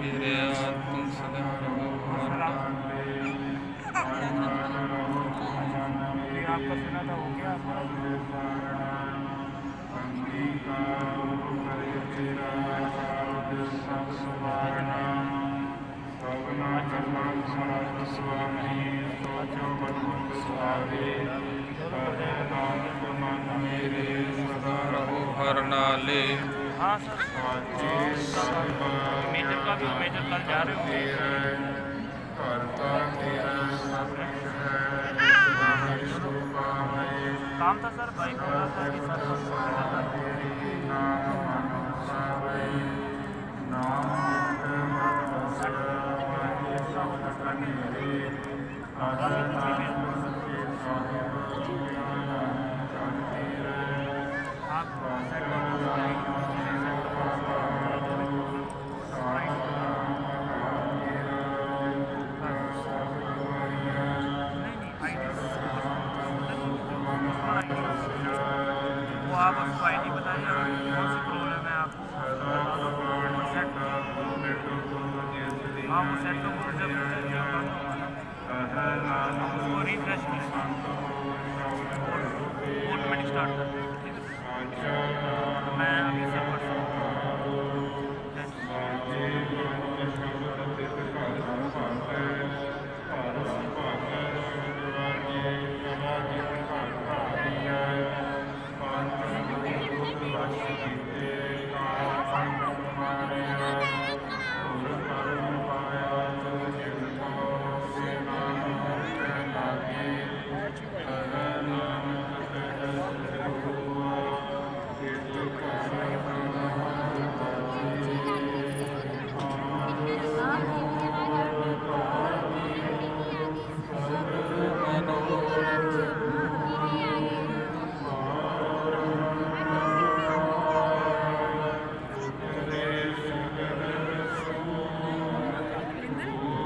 ਮੇਰਿਆ ਤੂੰ ਸਦਾ ਰਹੋ ਹਮਾਰਾ आपस में तो हो गया स्वामी तो जो बलवंत स्वामी तो नाम मन मेरे सदा रहो हर नाले हाँ सर मेजर का भी मेजर कल जा रहे हो काम था सर बाइक हो रहा था कि सर आप उसको आई डी बताएं कौन सी प्रॉब्लम है आपको आप वो सेट को जब उसको रिफ्रेश करें ऑटोमेटिक स्टार्ट करें ええ。